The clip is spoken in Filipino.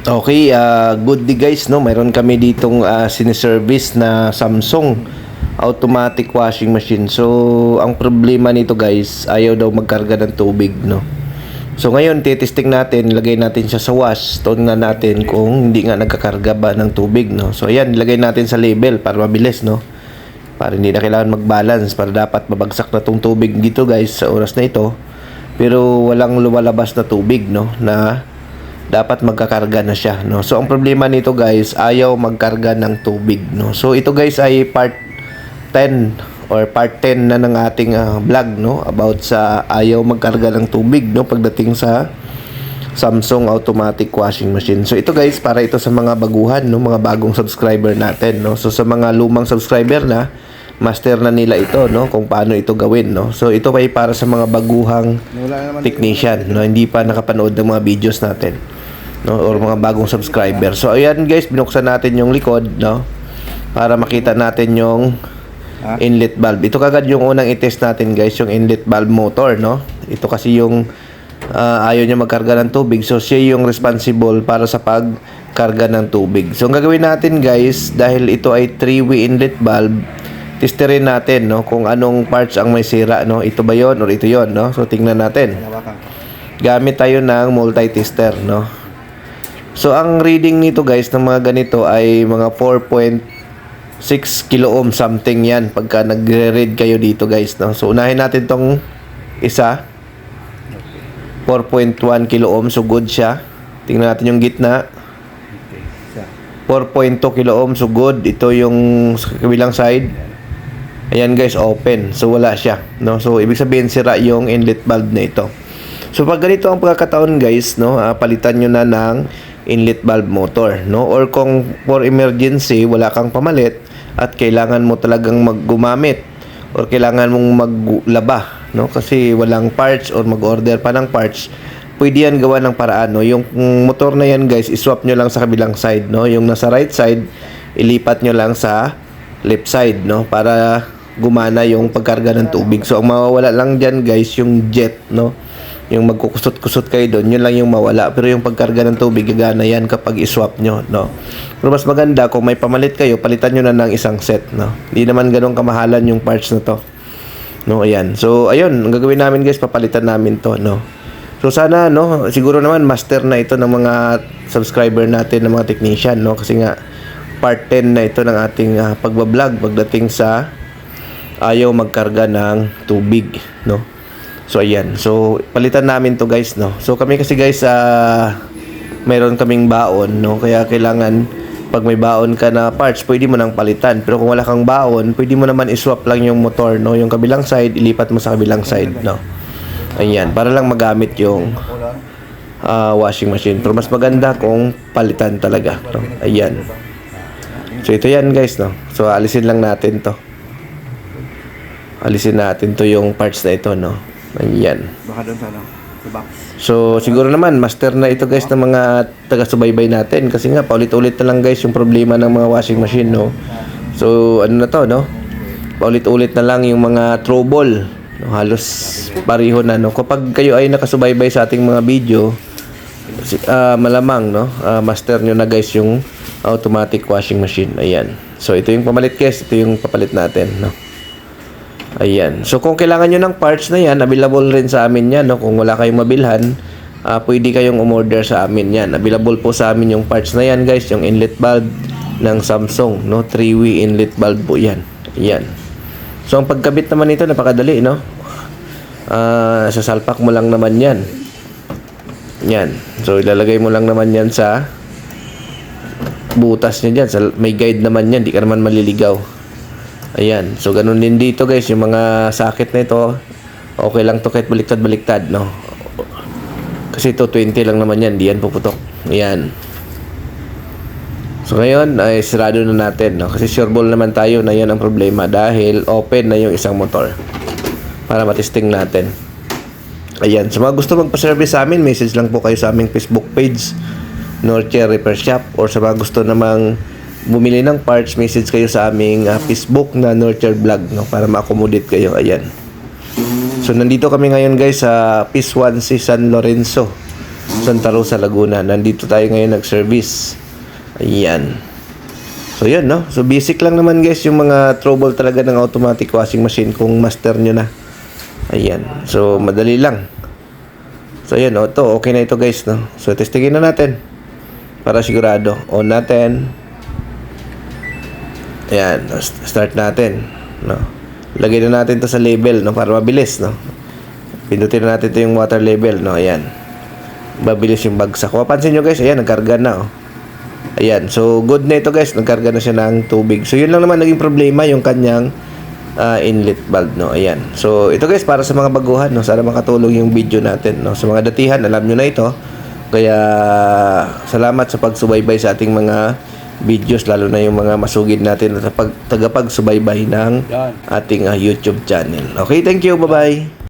Okay, uh, good day guys, no? Mayroon kami ditong uh, siniservice na Samsung automatic washing machine. So, ang problema nito guys, ayaw daw magkarga ng tubig, no? So, ngayon, titesting natin, lagay natin siya sa wash. Tingnan natin kung hindi nga nagkakarga ba ng tubig, no? So, ayan, lagay natin sa label para mabilis, no? Para hindi na kailangan mag-balance, para dapat mabagsak na tong tubig dito guys sa oras na ito. Pero walang lumalabas na tubig, no? Na dapat magkakarga na siya no? So ang problema nito guys ayaw magkarga ng tubig no? So ito guys ay part 10 or part 10 na ng ating ah, vlog no? About sa ayaw magkarga ng tubig no? Pagdating sa Samsung automatic washing machine. So ito guys para ito sa mga baguhan no? Mga bagong subscriber natin no. So sa mga lumang subscriber na master na nila ito no? Kung paano ito gawin no. So ito ay para sa mga baguhang technician no? Hindi pa nakapanood ng mga videos natin no or mga bagong subscriber. So ayan guys, binuksan natin yung likod no para makita natin yung inlet valve. Ito kagad yung unang i-test natin guys, yung inlet valve motor no. Ito kasi yung ah, ayaw niya magkarga ng tubig. So siya yung responsible para sa pagkarga ng tubig. So ang gagawin natin guys, dahil ito ay three-way inlet valve, testerin natin no kung anong parts ang may sira no. Ito ba 'yon or ito 'yon no. So tingnan natin gamit tayo ng multi-tester, no? So, ang reading nito guys ng mga ganito ay mga 4.6 kilo ohm something yan pagka nagre-read kayo dito guys, no? So, unahin natin tong isa. 4.1 kilo ohm, so good siya. Tingnan natin yung gitna. 4.2 kilo ohm, so good. Ito yung kabilang side. Ayan guys, open. So, wala siya, no? So, ibig sabihin sira yung inlet valve na ito. So pag ganito ang pagkakataon guys, no, ah, palitan nyo na ng inlet valve motor, no? Or kung for emergency wala kang pamalit at kailangan mo talagang maggumamit or kailangan mong maglaba, no? Kasi walang parts or mag-order pa ng parts, pwede yan gawa ng paraan, no? Yung motor na yan guys, iswap nyo lang sa kabilang side, no? Yung nasa right side, ilipat nyo lang sa left side, no? Para gumana yung pagkarga ng tubig. So, ang mawawala lang dyan guys, yung jet, no? Yung magkukusot-kusot kayo doon, yun lang yung mawala. Pero yung pagkarga ng tubig, gagana yan kapag iswap nyo, no? Pero mas maganda, kung may pamalit kayo, palitan nyo na ng isang set, no? Hindi naman ganun kamahalan yung parts na to. No, ayan. So, ayun, ang gagawin namin guys, papalitan namin to, no? So, sana, no? Siguro naman, master na ito ng mga subscriber natin, ng mga technician, no? Kasi nga, part 10 na ito ng ating uh, pagbablog pagdating sa ayaw magkarga ng tubig, no? So ayan. So palitan namin to guys, no. So kami kasi guys uh, mayroon kaming baon, no. Kaya kailangan pag may baon ka na parts, pwede mo nang palitan. Pero kung wala kang baon, pwede mo naman i-swap lang yung motor, no. Yung kabilang side, ilipat mo sa kabilang side, no. Ayan, para lang magamit yung uh, washing machine. Pero mas maganda kung palitan talaga, no. Ayan. So ito yan guys, no. So alisin lang natin to. Alisin natin to yung parts na ito, no. Ayan. Baka doon sa ano, sa box. So, siguro naman, master na ito guys ng mga taga-subaybay natin. Kasi nga, paulit-ulit na lang guys yung problema ng mga washing machine, no? So, ano na to, no? Paulit-ulit na lang yung mga trouble. No? Halos pareho na, no? Kapag kayo ay nakasubaybay sa ating mga video, ah, malamang, no? Ah, master nyo na guys yung automatic washing machine. Ayan. So, ito yung pamalit guys. Ito yung papalit natin, no? Ayan. So kung kailangan nyo ng parts na yan, available rin sa amin yan. No? Kung wala kayong mabilhan, ah, pwede kayong umorder sa amin yan. Available po sa amin yung parts na yan guys. Yung inlet valve ng Samsung. No? 3-way inlet valve po yan. Ayan. So ang pagkabit naman nito, napakadali. No? Ah, sasalpak mo lang naman yan. Yan. So ilalagay mo lang naman yan sa butas niya dyan. Sa, may guide naman yan. Di ka naman maliligaw. Ayan. So, ganun din dito guys. Yung mga sakit na ito, okay lang to kahit baliktad-baliktad, no? Kasi ito, 20 lang naman yan. Di yan puputok. Ayan. So, ngayon, ay sirado na natin, no? Kasi sure ball naman tayo na yan ang problema dahil open na yung isang motor para matesting natin. Ayan. So, mga gusto magpa-service sa amin, message lang po kayo sa aming Facebook page, Norche Repair Shop, or sa mga gusto namang bumili ng parts, message kayo sa aming ah, Facebook na Nurture Vlog no para ma-accommodate kayo. Ayan. So nandito kami ngayon guys sa Piece 1 si San Lorenzo. Santa Rosa, Laguna. Nandito tayo ngayon nag-service. Ayan. So yun, no? So basic lang naman guys yung mga trouble talaga ng automatic washing machine kung master nyo na. Ayan. So madali lang. So yun, no? Ito, okay na ito guys, no? So testingin na natin. Para sigurado. On natin. Ayan. Start natin. No? Lagay na natin to sa label, no? Para mabilis, no? Pindutin na natin ito yung water level, no? Ayan. Mabilis yung bagsak. Mapansin nyo guys, ayan, nagkarga na, oh. Ayan. So, good na ito guys. Nagkarga na siya ng tubig. So, yun lang naman naging problema yung kanyang ah, inlet valve, no? Ayan. So, ito guys, para sa mga baguhan, no? Sana makatulong yung video natin, no? Sa mga datihan, alam nyo na ito. Kaya, salamat sa pagsubaybay sa ating mga videos, lalo na yung mga masugid natin at pag, tagapagsubaybay ng ating ah, YouTube channel. Okay, thank you. Bye-bye.